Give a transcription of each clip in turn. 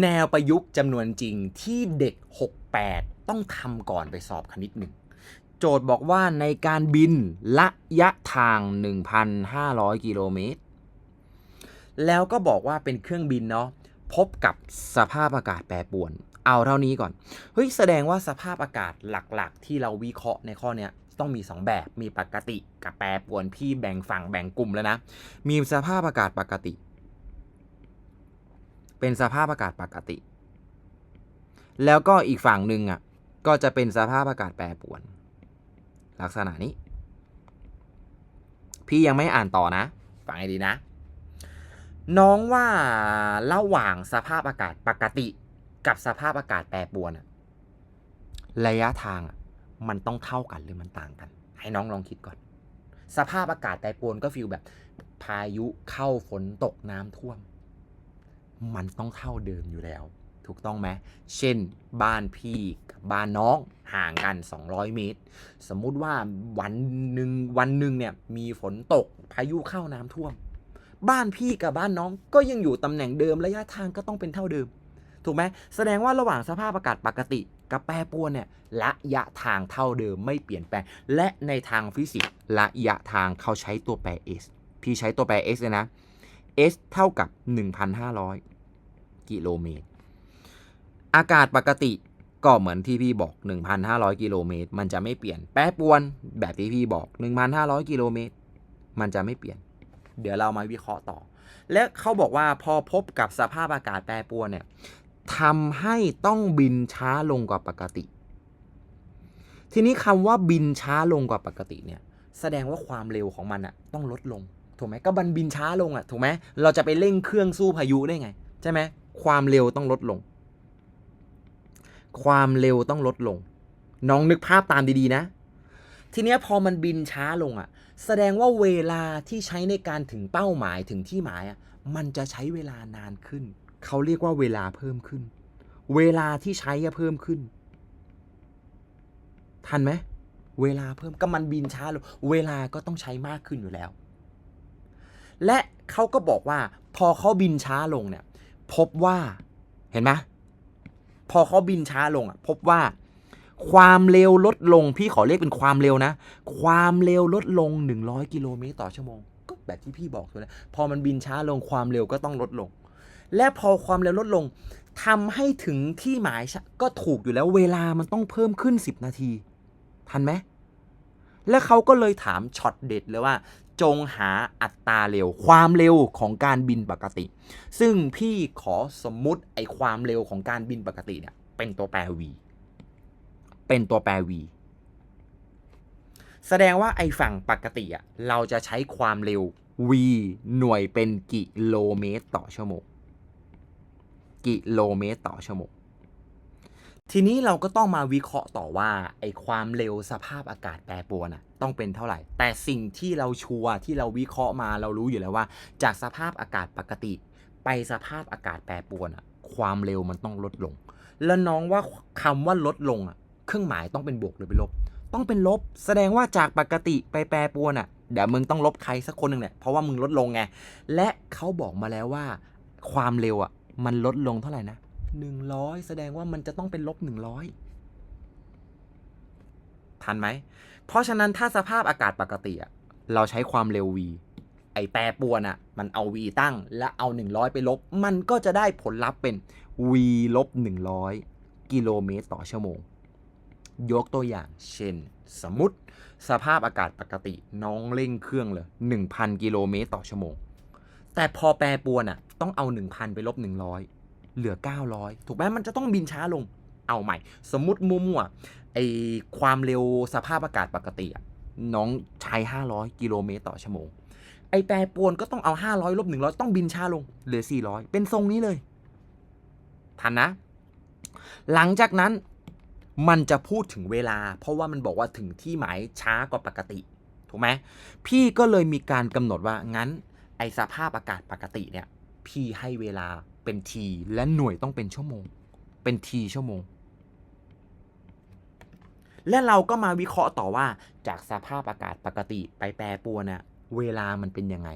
แนวประยุกต์จำนวนจริงที่เด็ก 68 ต้องทำก่อนไปสอบคณิตหนึ่ง โจทย์บอกว่าในการบินระยะทาง 1,500 กิโลเมตร แล้วก็บอกว่าเป็นเครื่องบินเนาะพบกับสภาพอากาศแปรปรวน เอาเท่านี้ก่อน เฮ้ย แสดงว่าสภาพอากาศหลักๆ ที่เราวิเคราะห์ในข้อเนี้ยต้องมี 2 แบบมีปกติกับแปรปรวนพี่แบ่งฝั่งแบ่งกลุ่มแล้วนะ มีสภาพอากาศปกติ เป็นสภาพอากาศปกติ แล้วก็อีกฝั่งหนึ่งอะก็จะเป็นสภาพอากาศแปรปรวน ลักษณะนี้ พี่ยังไม่อ่านต่อนะ ฟังให้ดีนะ น้องว่าระหว่างสภาพอากาศปกติกับสภาพอากาศแปรปรวนอะระยะทางอะมันต้องเท่ากันหรือมันต่างกัน ให้น้องลองคิดก่อน สภาพอากาศแปรปรวนก็ฟีลแบบ พายุเข้าฝนตกน้ำท่วม มันต้องเท่าเดิมอยู่แล้ว ถูกต้องไหมเช่น บ้านพี่กับบ้านน้องห่างกัน 200 เมตร สมมุติว่าวันหนึ่งวันหนึ่งเนี่ยมีฝนตกพายุเข้าน้ำท่วม บ้านพี่กับบ้านน้องก็ยังอยู่ตำแหน่งเดิมระยะทางก็ต้องเป็นเท่าเดิม ถูกไหมแสดงว่าระหว่างสภาพอากาศปกติกับแปรปรวนเนี่ยระยะทางเท่าเดิมไม่เปลี่ยนแปลง และในทางฟิสิกส์ระยะทางเขาใช้ตัวแปร s พี่ใช้ตัวแปร s เลยนะ s เท่ากับ 1,500 กิโลเมตร อากาศปกติก็เหมือนที่พี่บอก 1,500 กิโลเมตร มันจะไม่เปลี่ยน แปรปวนแบบที่พี่บอก 1,500 กิโลเมตร มันจะไม่เปลี่ยน เดี๋ยวเรามาวิเคราะห์ต่อ และเขาบอกว่าพอพบกับสภาพอากาศแปรปรวนเนี่ยทำให้ต้องบินช้าลงกว่าปกติ ทีนี้คำว่าบินช้าลงกว่าปกติเนี่ย แสดงว่าความเร็วของมันอะต้องลดลง ถูกไหมก็บันบินช้าลงอะถูกไหมเราจะไปเร่งเครื่องสู้พายุได้ไง ใช่ไหม ความเร็วต้องลดลง ความเร็วต้องลดลง น้องนึกภาพตามดีๆนะ ทีเนี้ยพอมันบินช้าลงอะแสดงว่าเวลาที่ใช้ในการถึงเป้าหมายถึงที่หมายอะมันจะใช้เวลานานขึ้น เขาเรียกว่าเวลาเพิ่มขึ้น เวลาที่ใช้อะเพิ่มขึ้น ทันไหม เวลาเพิ่มก็มันบินช้าลง เวลาก็ต้องใช้มากขึ้นอยู่แล้ว และเขาก็บอกว่าพอเขาบินช้าลงเนี่ย พบว่าเห็นไหมพอเขาบินช้าลงอะ พบว่า ความเร็วลดลง พี่ขอเรียกเป็นความเร็วนะ ความเร็วลดลง 100 กิโลเมตรต่อชั่วโมง ก็แบบที่พี่บอกเลยพอมันบินช้าลงความเร็วก็ต้องลดลง และพอความเร็วลดลงทำให้ถึงที่หมายก็ถูกอยู่แล้วเวลามันต้องเพิ่มขึ้น 10 นาที ทันไหมและเขาก็เลยถามช็อตเด็ดเลยว่า จงหาอัตราเร็ว ความเร็วของการบินปกติ ซึ่งพี่ขอสมมุติไอความเร็วของการบินปกติเนี่ยเป็นตัวแปร v เป็นตัวแปร v แสดงว่าไอฝั่งปกติอะเราจะใช้ความเร็ว v หน่วยเป็นกิโลเมตรต่อชั่วโมง กิโลเมตรต่อชั่วโมง ทีนี้เราก็ต้องมาวิเคราะห์ต่อว่าไอความเร็วสภาพอากาศแปรปรวนอะต้องเป็นเท่าไหร่ แต่สิ่งที่เราชัวร์ที่เราวิเคราะห์มาเรารู้อยู่แล้วว่า จากสภาพอากาศปกติ ไปสภาพอากาศแปรปรวนอะความเร็วมันต้องลดลง แล้วน้องว่าคำว่าลดลงอะเครื่องหมายต้องเป็นบวกหรือเป็นลบ ต้องเป็นลบ แสดงว่าจากปกติไปแปรปรวนอะเดี๋ยวมึงต้องลบใครสักคนหนึ่งเนี่ยเพราะว่ามึงลดลงไงและเขาบอกมาแล้วว่า ความเร็วอะมันลดลงเท่าไหร่นะ หนึ่งร้อยแสดงว่ามันจะต้องเป็นลบหนึ่งร้อยทันไหม เพราะฉะนั้นถ้าสภาพอากาศปกติอะเราใช้ความเร็ว v ไอแปรปรวนอะมันเอา v ตั้ง และเอา 100 ไปลบ มันก็จะได้ผลลัพธ์เป็น v ลบ 100 กิโลเมตรต่อชั่วโมง ยกตัวอย่าง เช่น สมมติสภาพอากาศปกติน้องเร่งเครื่องเลย 1,000 กิโลเมตรต่อชั่วโมง แต่พอแปรปรวนอะต้องเอา 1,000 ไปลบ 100 เหลือ 900 ถูกไหมมันจะต้องบินช้าลง เอาใหม่ สมมติมั่วไอความเร็วสภาพอากาศปกติอะน้องใช้ 500 กิโลเมตรต่อชั่วโมง ไอแปรปรวนก็ต้องเอา 500ลบ100 ต้องบินช้าลง เหลือ 400 เป็นทรงนี้เลย ทันนะ หลังจากนั้นมันจะพูดถึงเวลา เพราะว่ามันบอกว่าถึงที่หมายช้ากว่าปกติ ถูกไหมพี่ก็เลยมีการกำหนดว่างั้น ไอสภาพอากาศปกติเนี่ย พี่ให้เวลา เป็นทีและหน่วยต้องเป็นชั่วโมง เป็นทีชั่วโมง และเราก็มาวิเคราะห์ต่อว่าจากสภาพอากาศปกติไปแปรปรวนน่ะเวลามันเป็นยังไง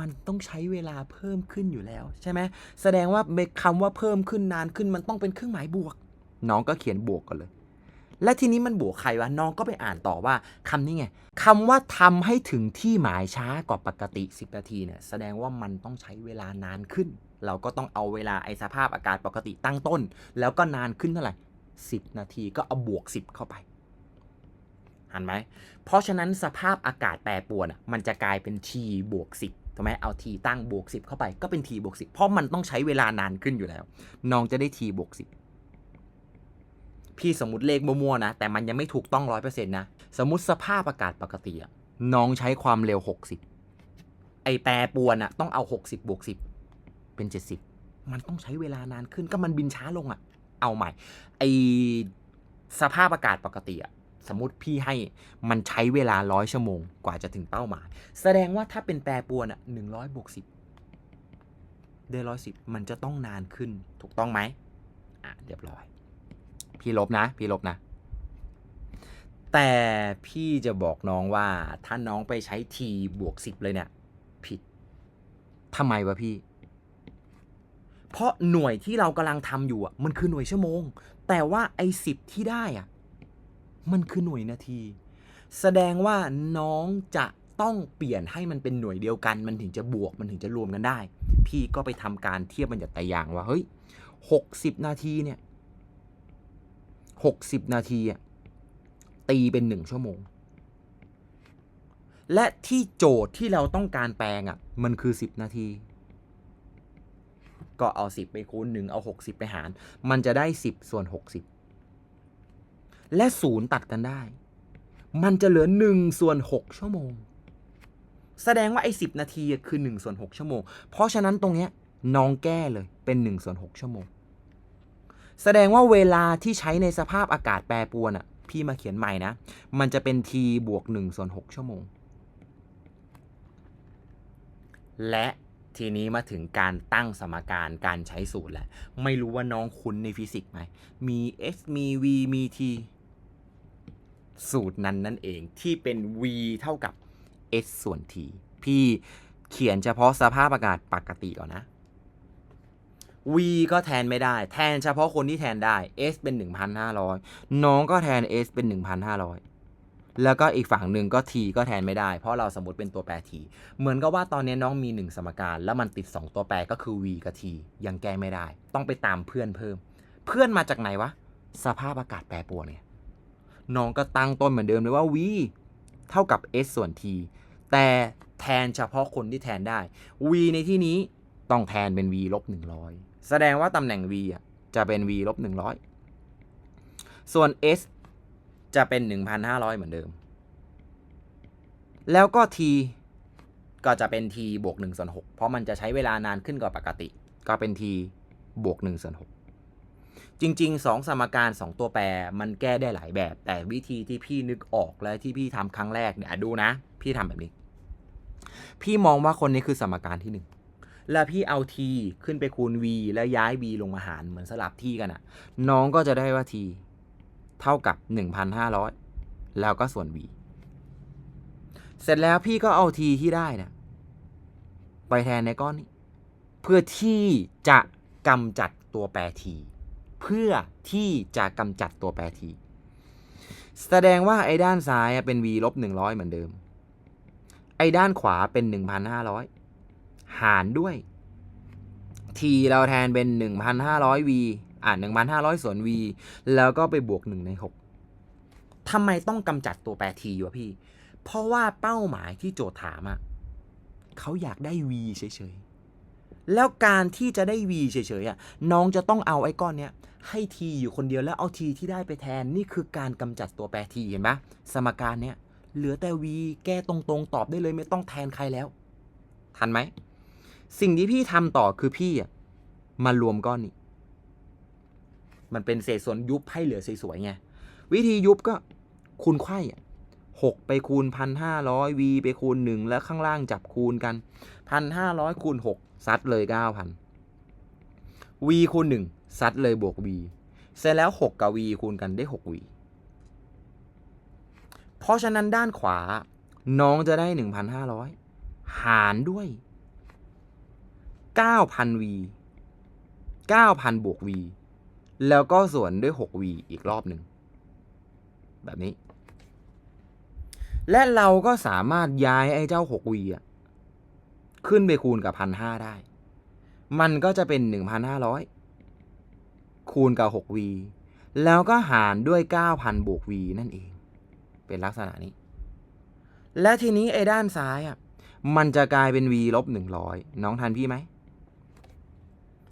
มันต้องใช้เวลาเพิ่มขึ้นอยู่แล้ว ใช่ไหมแสดงว่าคำว่าเพิ่มขึ้นนานขึ้นมันต้องเป็นเครื่องหมายบวก น้องก็เขียนบวกก่อนเลย และทีนี้มันบวกใครวะน้องก็ไปอ่านต่อว่าคำนี้ไงคำว่าทำให้ถึงที่หมายช้ากว่าปกติ 10 นาทีเนี่ยแสดงว่ามันต้องใช้เวลานานขึ้น เราก็ต้องเอาเวลาไอสภาพอากาศปกติตั้งต้น แล้วก็นานขึ้นเท่าไหร่ 10 นาทีก็เอาบวก 10 เข้าไปเห็นไหม เพราะฉะนั้นสภาพอากาศแปรปรวนมันจะกลายเป็น t บวก10ถูกไหมเอา t ตั้งบวก10 เข้าไปก็เป็น t บวก10 เพราะมันต้องใช้เวลานานขึ้นอยู่แล้ว น้องจะได้ t บวก10พี่สมมติเลขมั่วๆนะ แต่มันยังไม่ถูกต้องร้อยเปอร์เซ็นต์นะ สมมติสภาพอากาศปกติอะน้องใช้ความเร็ว 60 ไอแปรปรวนอะต้องเอา 60บวก10 เป็น 70 มันต้องใช้เวลานานขึ้นก็มันบินช้าลงอะเอาใหม่ ไอสภาพอากาศปกติอะสมมติพี่ให้มันใช้เวลาร้อยชั่วโมงกว่าจะถึงเป้าหมาย แสดงว่าถ้าเป็นแปรปรวนอะหนึ่งร้อยบวกสิบได้ร้อยสิบมันจะต้องนานขึ้น ถูกต้องไหมอะเรียบร้อย พี่ลบนะ พี่ลบนะ แต่พี่จะบอกน้องว่าถ้าน้องไปใช้ t บวกสิบเลยเนี่ย ผิดทำไมวะพี่ เพราะหน่วยที่เรากำลังทำอยู่อะมันคือหน่วยชั่วโมง แต่ว่าไอ้สิบที่ได้อะมันคือหน่วยนาที แสดงว่าน้องจะต้องเปลี่ยนให้มันเป็นหน่วยเดียวกัน มันถึงจะบวกมันถึงจะรวมกันได้ พี่ก็ไปทำการเทียบบัญญัติอย่างว่าเฮ้ยหกสิบนาทีเนี่ยหกสิบนาทีอะตีเป็นหนึ่งชั่วโมง และที่โจทย์ที่เราต้องการแปลงอะมันคือสิบนาที ก็เอาสิบไปคูณหนึ่งเอาหกสิบไปหาร มันจะได้สิบส่วนหกสิบและศูนย์ตัดกันได้ มันจะเหลือหนึ่งส่วนหกชั่วโมง แสดงว่าไอ้สิบนาทีคือหนึ่งส่วนหกชั่วโมง เพราะฉะนั้นตรงเนี้ยน้องแก้เลยเป็นหนึ่งส่วนหกชั่วโมง แสดงว่าเวลาที่ใช้ในสภาพอากาศแปรปรวนอะพี่มาเขียนใหม่นะ มันจะเป็น t บวก1ส่วน6ชั่วโมง และ ทีนี้มาถึงการตั้งสมการการใช้สูตรแหละ ไม่รู้ว่าน้องคุ้นในฟิสิกส์ไหม มี s มี v มี t สูตรนั้นนั่นเองที่เป็น v เท่ากับ s ส่วน t พี่เขียนเฉพาะสภาพอากาศปกติก่อนนะ v ก็แทนไม่ได้ แทนเฉพาะคนที่แทนได้ s เป็น 1,500 น้องก็แทน s เป็น 1,500 แล้วก็อีกฝั่งหนึ่งก็ t ก็แทนไม่ได้ เพราะเราสมมติเป็นตัวแปร t เหมือนกับว่าตอนนี้น้องมี 1 สมการ แล้วมันติด 2 ตัวแปรก็คือ v กับ t ยังแก้ไม่ได้ ต้องไปตามเพื่อนเพิ่ม เพื่อนมาจากไหนวะ สภาพอากาศแปรปรวนเนี่ยน้องก็ตั้งต้นเหมือนเดิมเลยว่า v เท่ากับ s ส่วน t แต่แทนเฉพาะคนที่แทนได้ v ในที่นี้ต้องแทนเป็น v ลบ100 แสดงว่าตำแหน่ง v อะจะเป็น v ลบ100 ส่วน s จะเป็น 1,500 เหมือนเดิม แล้วก็ t ก็จะเป็น t บวก1ส่วน6เพราะมันจะใช้เวลานานขึ้นกว่าปกติ ก็เป็น t บวก1ส่วน6จริง ๆ 2 สมการ 2 ตัวแปรมันแก้ได้หลายแบบ แต่วิธีที่พี่นึกออกและที่พี่ทำครั้งแรกเนี่ยดูนะ พี่ทำแบบนี้ พี่มองว่าคนนี้คือสมการที่ 1แล้วพี่เอา t ขึ้นไปคูณ v แล้วย้าย v ลงมาหารเหมือนสลับที่กันอะน้องก็จะได้ว่า t เท่ากับ 1,500 แล้วก็ส่วน v เสร็จแล้วพี่ก็เอา t ที่ได้นะไปแทนในก้อนนี้ เพื่อที่จะกำจัดตัวแปร t เพื่อที่จะกำจัดตัวแปร t แสดงว่าไอ้ด้านซ้ายเป็น v ลบ100 เหมือนเดิม ไอ้ด้านขวาเป็น 1,500 หารด้วย t เราแทนเป็น 1,500 v อ่าน1,500ส่วน v แล้วก็ไปบวก1ใน6ทำไมต้องกำจัดตัวแปร t วะพี่ เพราะว่าเป้าหมายที่โจทย์ถามอะเขาอยากได้ v เฉยๆ แล้วการที่จะได้ v เฉยๆอะน้องจะต้องเอาไอ้ก้อนเนี้ยให้ t อยู่คนเดียวแล้วเอา t ที่ได้ไปแทนนี่คือการกำจัดตัวแปร t เห็นปะสมการเนี้ยเหลือแต่ v แก้ตรงๆ ตอบได้เลยไม่ต้องแทนใครแล้ว ทันไหม สิ่งที่พี่ทำต่อคือพี่อะมารวมก้อนนี้ มันเป็นเศษส่วนยุบให้เหลือสวยๆไงวิธียุบก็คูณไข่หกไปคูณพันห้าร้อยวีไปคูณหนึ่งแล้วข้างล่างจับคูณกันพันห้าร้อยคูณหกซัดเลยเก้าพันวีคูณหนึ่งซัดเลยบวกวีเสร็จแล้วหกกับวีคูณกันได้หกวีเพราะฉะนั้นด้านขวาน้องจะได้หนึ่งพันห้าร้อยหารด้วย9,000 v 9,000บวก v แล้วก็ส่วนด้วย 6v อีกรอบหนึ่ง แบบนี้ และเราก็สามารถย้ายไอ้เจ้า 6v อะ ขึ้นไปคูณกับ 1,500 ได้ มันก็จะเป็น 1,500 คูณกับ 6v แล้วก็หารด้วย 9,000 บวก v นั่นเอง เป็นลักษณะนี้ และทีนี้ไอ้ด้านซ้ายอะ มันจะกลายเป็น v ลบ100 น้องทันพี่ไหม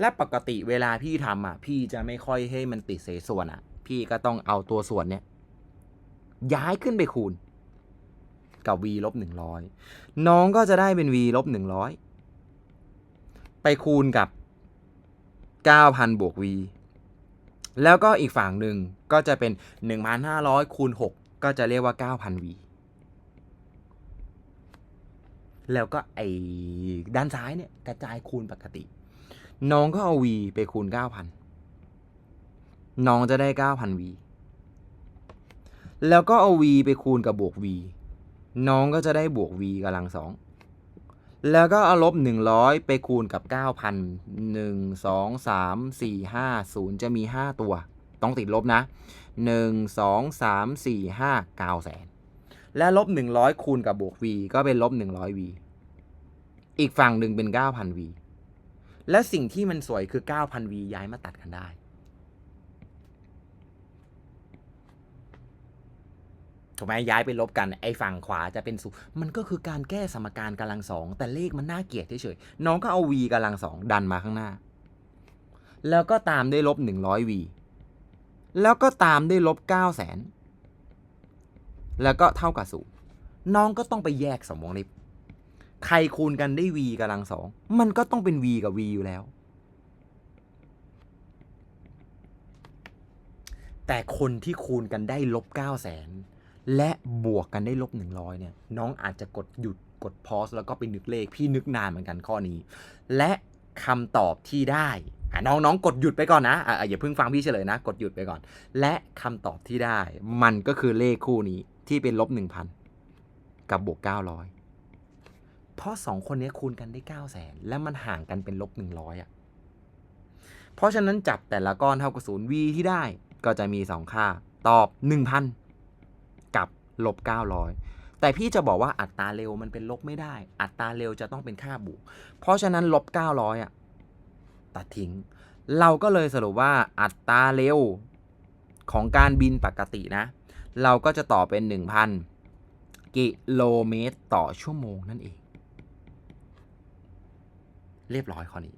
และปกติเวลาพี่ทำอะ พี่จะไม่ค่อยให้มันติดเศษส่วนอะ พี่ก็ต้องเอาตัวส่วนเนี้ยย้ายขึ้นไปคูณ กับ v ลบ100น้องก็จะได้เป็น v ลบ100ไปคูณกับ 9,000 บวก v แล้วก็อีกฝั่งหนึ่งก็จะเป็น 1,500 คูณ 6 ก็จะเรียกว่า 9,000 v แล้วก็ไอ้ด้านซ้ายเนี่ย กระจายคูณปกติ น้องก็เอา v ไปคูณ 9,000 น้องจะได้ 9,000 v แล้วก็เอา v ไปคูณกับบวก v น้องก็จะได้บวก v กำลังสองแล้วก็เอาลบ 100 ไปคูณกับ 9,000 1 2 3 4 5 0 จะมี 5 ตัว ต้องติดลบนะ 1 2 3 4 5 9แสนและลบ 100 คูณกับบวก v ก็เป็นลบ 100v อีกฝั่งหนึ่งเป็น 9,000v และสิ่งที่มันสวยคือ 9,000v ย้ายมาตัดกันได้ ถูกไหมย้ายไปลบกัน ไอ้ฝั่งขวาจะเป็นศูนย์มันก็คือการแก้สมการกำลังสอง แต่เลขมันน่าเกลียดเฉยๆ น้องก็เอา v กำลังสองดันมาข้างหน้า แล้วก็ตามด้วยลบ 100v แล้วก็ตามด้วยลบ9แสนแล้วก็เท่ากับศูนย์น้องก็ต้องไปแยกสมวงเล็บ ใครคูณกันได้ v กำลังสองมันก็ต้องเป็น v กับ v อยู่แล้ว แต่คนที่คูณกันได้ลบ9แสนและบวกกันได้ลบ 100เนี่ย น้องอาจจะกดหยุดกดพอสแล้วก็ไปนึกเลขพี่นึกนานเหมือนกันข้อนี้ และคำตอบที่ได้น้องน้องกดหยุดไปก่อนนะอะอะอย่าเพิ่งฟังพี่เฉลยนะ กดหยุดไปก่อน และคำตอบที่ได้ มันก็คือเลขคู่นี้ที่เป็นลบ 1,000 กับบวก 900 เพราะสองคนนี้คูณกันได้9 0 0แสนและมันห่างกันเป็นลบ100อะ เพราะฉะนั้นจับแต่ละก้อนเท่ากับศูนย์ v ที่ได้ก็จะมี2ค่า ตอบ1,000กับลบ900แต่พี่จะบอกว่าอัตราเร็วมันเป็นลบไม่ได้ อัตราเร็วจะต้องเป็นค่าบวก เพราะฉะนั้นลบ900อะตัดทิ้ง เราก็เลยสรุปว่าอัตราเร็วของการบินปกตินะ เราก็จะต่อเป็น 1,000 กิโลเมตรต่อชั่วโมงนั่นเอง เรียบร้อยข้อนี้